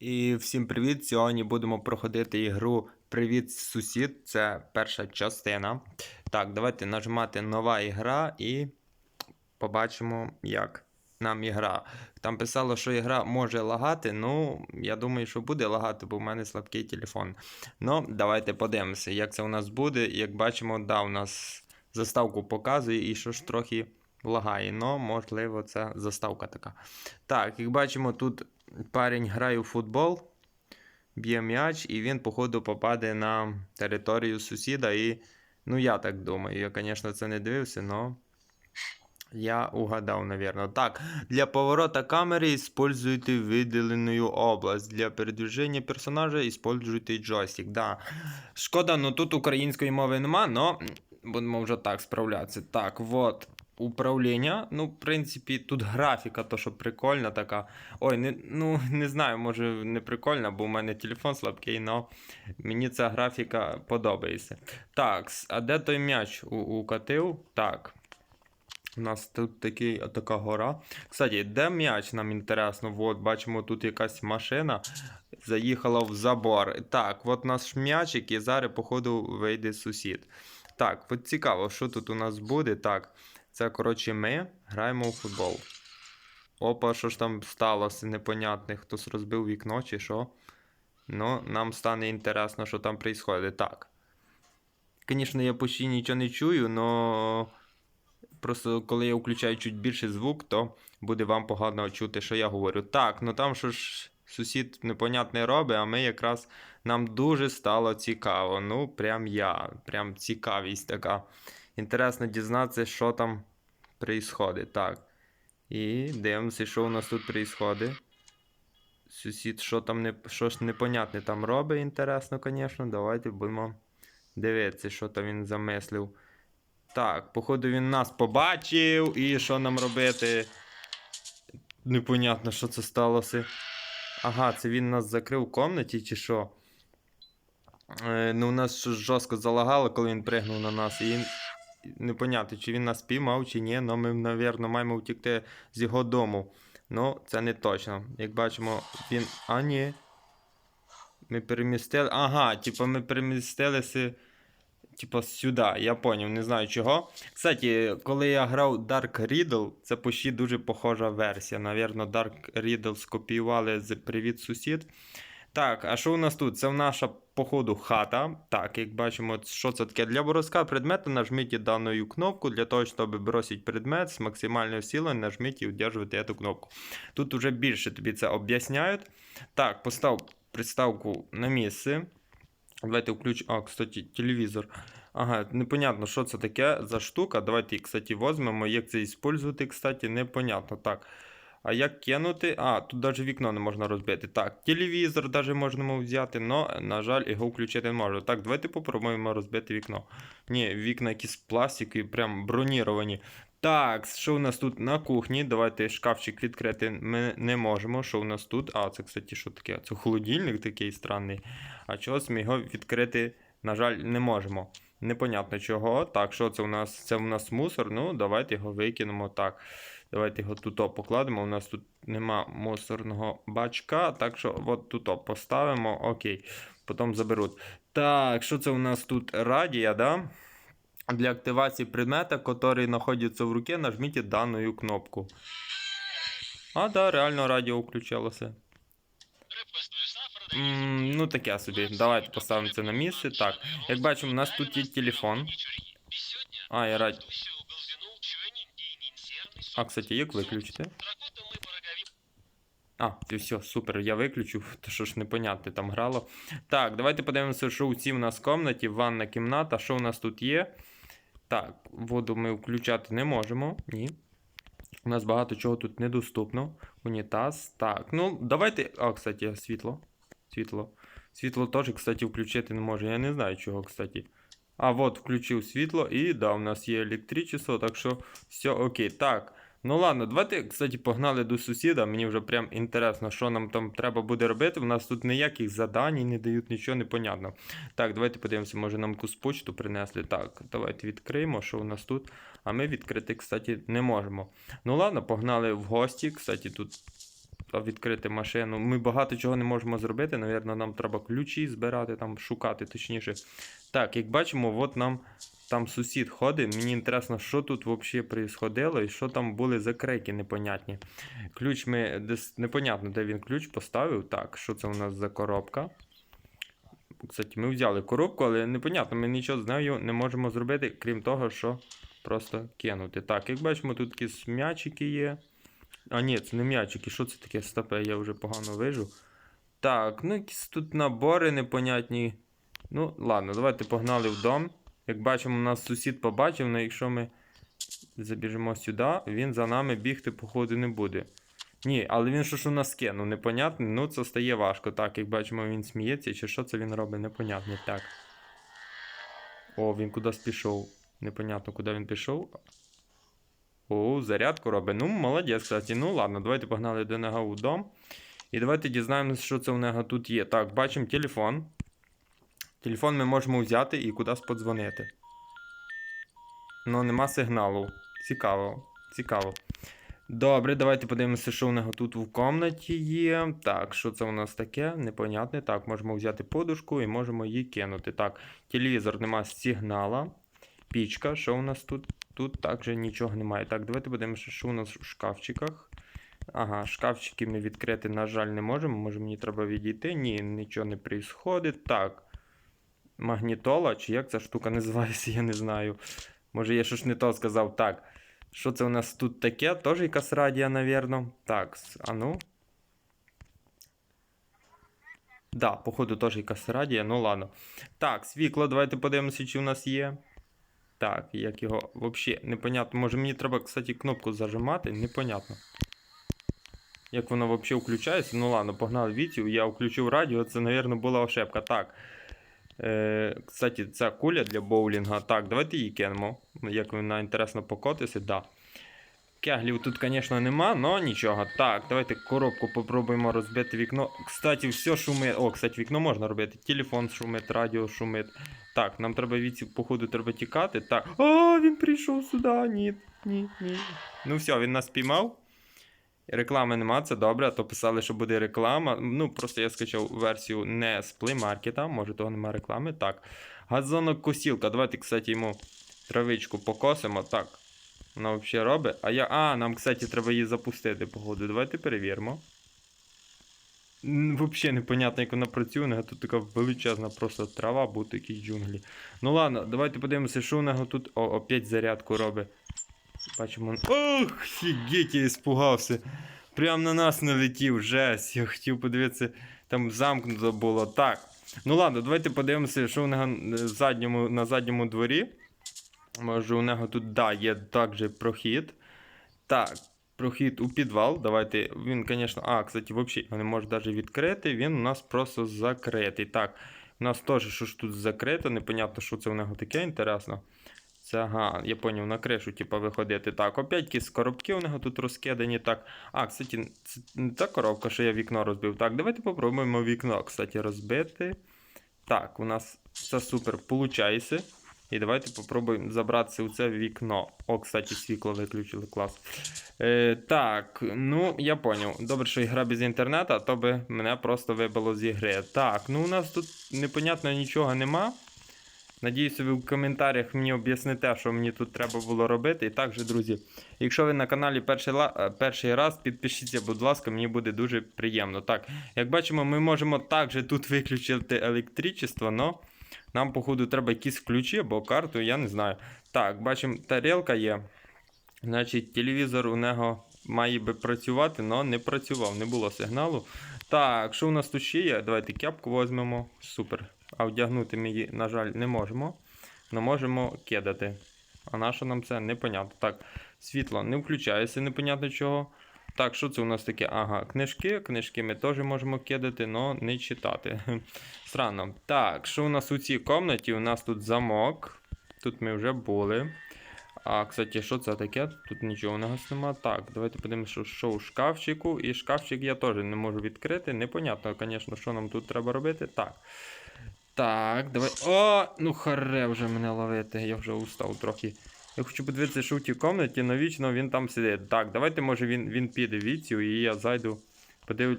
І всім привіт! Сьогодні будемо проходити ігру Привіт, сусід. Це перша частина. Так, давайте нажимати нова ігра і побачимо, як нам ігра. Там писало, що ігра може лагати. Ну, я думаю, що буде лагати, бо в мене слабкий телефон. Ну, давайте подивимося, як це у нас буде. Як бачимо, да, у нас заставку показує і що ж трохи лагає. Ну, можливо, це заставка така. Так, як бачимо, тут парень грає у футбол, б'є м'яч, і він, походу, попаде на територію сусіда. І, ну, я так думаю. Я, звісно, це не дивився, але я угадав, напевно. Так, для поворота камери используйте виділену область. Для передвиження персонажа используйте джойстик. Да. Шкода, ну тут української мови нема, але будемо вже так справлятися. Так, вот. Управління. Ну, в принципі, тут графіка, то що прикольна така. Ой, не, ну не знаю, може не прикольна, бо в мене телефон слабкий, але мені ця графіка подобається. Так, а де той м'яч у- укатив? Так. У нас тут такий, така гора. Кстати, де м'яч нам інтересно? От, бачимо, тут якась машина заїхала в забор. Так, от наш м'ячик, і зараз, походу, вийде сусід. Так, от цікаво, що тут у нас буде. Так, це, коротше, ми граємо у футбол. Опа, що ж там сталося, непонятне, хтось розбив вікно чи що. Ну, нам стане інтересно, що там відбувається. Так. Звісно, я почти нічого не чую, але просто коли я включаю чуть більше звук, то буде вам погано чути, що я говорю. Так, ну там що ж сусід непонятне робить, а ми якраз нам дуже стало цікаво. Ну, прям я, прям цікавість така. Інтересно дізнатися, що там происходить. Так. І дивимося, що у нас тут происходить. Сусід, що там не, що ж непонятне там робить, інтересно, звісно. Давайте будемо дивитися, що там він замислив. Так, походу він нас побачив, і що нам робити? Непонятно, що це сталося. Ага, це він нас закрив в комнаті, чи що? Е, ну, у нас жорстко залагало, коли він пригнув на нас. І непонятно, чи він нас піймав, чи ні, але ми, напевно, маємо втікти з його дому. Ну, це не точно. Як бачимо, він. А, ні. Ми перемістили. Ага, типу, ми перемістилися. Типа сюди, я поняв, не знаю чого. Кстати, коли я грав Dark Riddle, це почти дуже похожа версія. Навірно, Dark Riddle скопіювали з Привіт сусід. Так, а що у нас тут? Це наша, походу, хата. Так, як бачимо, що це таке? Для броска предмета нажміть дану кнопку. Для того, щоб бросити предмет з максимальною силою, нажміть і удержуйте цю кнопку. Тут вже більше тобі це об'ясняють. Так, постав приставку на місце. Давайте включ. А, кстати, телевізор. Ага, непонятно, що це таке за штука. Давайте, кстати, візьмемо. Як це використовувати, кстати, непонятно. Так. А як кинути? А, тут навіть вікно не можна розбити. Так, телевізор навіть можемо взяти, але, на жаль, його включити не можу. Так, давайте попробуємо розбити вікно. Ні, вікна якісь пластикові, прям броніровані. Так, що у нас тут на кухні? Давайте шкафчик відкрити ми не можемо. Що у нас тут? А, це, кстати, що таке? Це холодильник такий странний. А чогось ми його відкрити, на жаль, не можемо. Непонятно чого. Так, що це у нас? Це у нас мусор. Ну, давайте його викинемо. Так. Давайте його тут покладемо. У нас тут нема мусорного бачка. Так що от тут поставимо. Окей. Потім заберуть. Так, що це у нас тут? Радія, да? Для активації предмета, який знаходиться в руке, нажміть дану кнопку. А, да, реально радіо включилося. Ну таке собі. Давайте поставимо це на місце. Так, як бачимо, у нас тут є телефон. А, я рад. А, кстати, як виключити? А, ти все, супер, я виключив, то що ж непонятне там грало. Так, давайте подивимося, що у цій у нас кімнаті, ванна кімната, що у нас тут є. Так, воду ми включати не можемо. Ні. У нас багато чого тут недоступно. Унітаз. Так, ну давайте. А, кстати, світло. Світло. Світло теж, кстати, включити не можу. Я не знаю чого, кстати. А, от, включив світло, і да, у нас є електричество, так що все окей. Так. Ну ладно, давайте, кстати, погнали до сусіда. Мені вже прям інтересно, що нам там треба буде робити. У нас тут ніяких задань не дають, нічого непонятно. Так, давайте подивимося, може нам якусь почту принесли. Так, давайте відкриємо, що у нас тут. А ми відкрити, кстати, не можемо. Ну ладно, погнали в гості. Кстати, тут відкрити машину. Ми багато чого не можемо зробити. Навірно, нам треба ключі збирати, там шукати, точніше. Так, як бачимо, от нам там сусід ходить. Мені інтересно, що тут взагалі происходило і що там були за крейки непонятні. Ключ ми десь непонятно, де він ключ поставив. Так, що це у нас за коробка? Кстати, ми взяли коробку, але непонятно, ми нічого з нею не можемо зробити, крім того, що просто кинути. Так, як бачимо, тут якісь м'ячики є. А, ні, це не м'ячики, що це таке стопе, я вже погано вижу. Так, ну якісь тут набори непонятні. Ну, ладно, давайте погнали в дом. Як бачимо, нас сусід побачив, але якщо ми забіжимо сюди, він за нами бігти, походу, не буде. Ні, але він що ж у нас кинув, непонятно, ну це стає важко. Так, як бачимо, він сміється, чи що це він робить, непонятно. Так. О, він кудись пішов. Непонятно, куди він пішов. О, зарядку робить. Ну, молодець, кстати. Ну ладно, давайте погнали до нього у дом. І давайте дізнаємося, що це у нього тут є. Так, бачимо телефон. Телефон ми можемо взяти і кудись подзвонити. Ну, нема сигналу. Цікаво. Цікаво. Добре, давайте подивимося, що у нього тут в комнаті є. Так, що це у нас таке? Непонятне. Так, можемо взяти подушку і можемо її кинути. Так, телевізор нема сигнала. Пічка, що у нас тут? Тут також нічого немає. Так, давайте подивимося, що у нас в шкафчиках. Ага, шкафчики ми відкрити, на жаль, не можемо. Може мені треба відійти? Ні, нічого не відбувається. Так. Магнітола, чи як ця штука називається, я не знаю. Може, я щось не то сказав. Так. Що це у нас тут таке? Тоже якась радіо, навірно. Так, а ну. Да, походу, теж якась радіо, ну ладно. Так, світло, давайте подивимося, чи у нас є. Так, як його взагалі непонятно. Може мені треба, кстати, кнопку зажимати, непонятно. Як воно взагалі включається? Ну ладно, погнали вітів. Я включив радіо, це, мабуть, була ошибка. Так. Е, кстати, ця куля для боулінга. Так, давайте її кинемо. Як вона інтересно покотиться, да. Кеглів тут, звісно, нема, але нічого. Так, давайте коробку попробуємо розбити вікно. Кстати, все шумить. О, кстати, вікно можна робити. Телефон шумить, радіо шумить. Так, нам треба від походу, треба тікати. Так. А, він прийшов сюди. Ні, ні, ні. Ну все, він нас піймав. Реклами нема, це добре, а то писали, що буде реклама. Ну, просто я скачав версію не з Market, може того немає реклами. Так. Газонокосілка. Давайте, кстати, йому травичку покосимо. Так. Вона взагалі робить. А я. А, нам, кстати, треба її запустити, походу. Давайте перевіримо. Взагалі непонятно, як вона працює. У нього тут така величезна просто трава, будто якісь джунглі. Ну ладно, давайте подивимося, що у нього тут. О, опять зарядку робить. Бачимо. Ох, фігеть, я іспугався. Прям на нас налетів, жесть. Я хотів подивитися, там замкнуто було. Так. Ну ладно, давайте подивимося, що у нього задньому, на задньому дворі. Може, у нього тут, да, є також прохід. Так, прохід у підвал. Давайте. Він, звісно. А, кстати, взагалі не може навіть відкрити. Він у нас просто закритий. Так, у нас теж що ж тут закрито. Непонятно, що це у нього таке інтересно. Це, ага, я поняв, на кришу, типа, виходити. Так, опять якісь коробки у нього тут розкидані. Так. А, кстати, це не та коробка, що я вікно розбив. Так, давайте попробуємо вікно, кстати, розбити. Так, у нас це супер получається. І давайте попробуємо забратися у це вікно. О, кстати, світло виключили, клас. Е, так, ну, я поняв. Добре, що ігра без інтернету, то би мене просто вибило з ігри. Так, ну у нас тут непонятно нічого нема. Надіюся, ви в коментарях мені об'ясните, що мені тут треба було робити. І також, друзі, якщо ви на каналі перший, ла- е, перший раз, підпишіться, будь ласка, мені буде дуже приємно. Так, як бачимо, ми можемо також тут виключити електричество, але нам, походу, треба якісь ключі або карту, я не знаю. Так, бачимо, тарілка є. Значить, телевізор у нього має би працювати, але не працював, не було сигналу. Так, що у нас тут ще є? Давайте кепку візьмемо. Супер. А вдягнути ми її, на жаль, не можемо. Але можемо кидати. А на нам це непонятно. Так, світло не включається, непонятно чого. Так, що це у нас таке? Ага, книжки. Книжки ми теж можемо кидати, але не читати. Странно. Так, що у нас у цій комнаті? У нас тут замок. Тут ми вже були. А, кстати, що це таке? Тут нічого у нас нема. Так, давайте подивимося, що, що у шкафчику. І шкафчик я теж не можу відкрити. Непонятно, звісно, що нам тут треба робити. Так. Так, давай. О, ну харе вже мене ловити. Я вже устав трохи. Я хочу подивитися, що в тій комнаті, навічно він там сидить. Так, давайте, може, він, він піде віцю, і я зайду, Подивлю.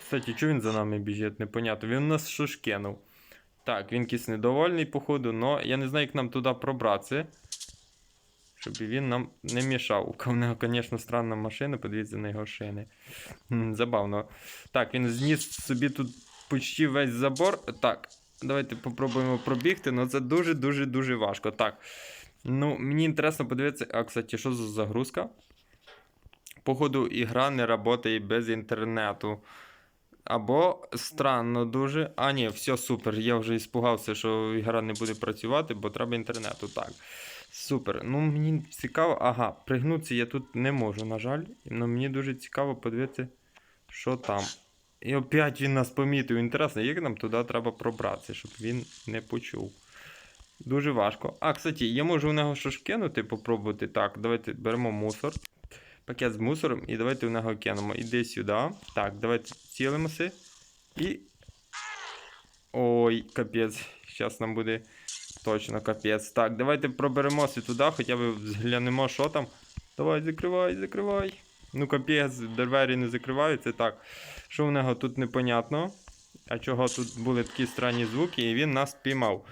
Кстати, чого він за нами біжить, непонятно. Він нас що ж кинув. Так, він якийсь недовольний, походу, но я не знаю, як нам туди пробратися. Щоб він нам не мішав. У нього, звісно, странна машина, подивіться на його шини. Забавно. Так, він зніс собі тут почти весь забор. Так, давайте попробуємо пробігти, але це дуже-дуже-дуже важко. Так. Ну, мені інтересно подивитися. А, кстати, що за загрузка? Походу, ігра не працює без інтернету. Або странно дуже. А, ні, все супер. Я вже іспугався, що ігра не буде працювати, бо треба інтернету. Так. Супер. Ну, мені цікаво. Ага, пригнутися я тут не можу, на жаль. Ну, мені дуже цікаво подивитися, що там. І опять він нас помітив. Інтересно, як нам туди треба пробратися, щоб він не почув. Дуже важко. А, кстати, я можу у нього що ж кинути, попробувати. Так, давайте беремо мусор. Пакет з мусором і давайте у нього кинемо. Іди сюди. Так, давайте цілимося. І. Ой, капець. Зараз нам буде точно капець. Так, давайте проберемося туди, хоча б зглянемо, що там. Давай, закривай, закривай. Ну, капець, двері не закриваються. Так. Що в нього тут непонятно. А чого тут були такі странні звуки, і він нас піймав.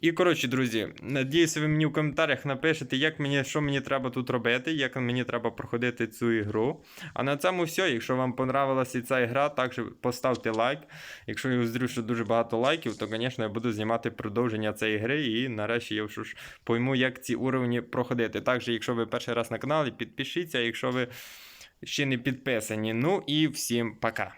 І коротше, друзі, надіюся, ви мені в коментарях напишете, як мені, що мені треба тут робити, як мені треба проходити цю ігру. А на цьому все. Якщо вам понравилася ця ігра, також поставте лайк. Якщо я уздрю, що дуже багато лайків, то, звісно, я буду знімати продовження цієї гри. І нарешті я ж пойму, як ці уровні проходити. Також, якщо ви перший раз на каналі, підпишіться, якщо ви ще не підписані. Ну і всім пока.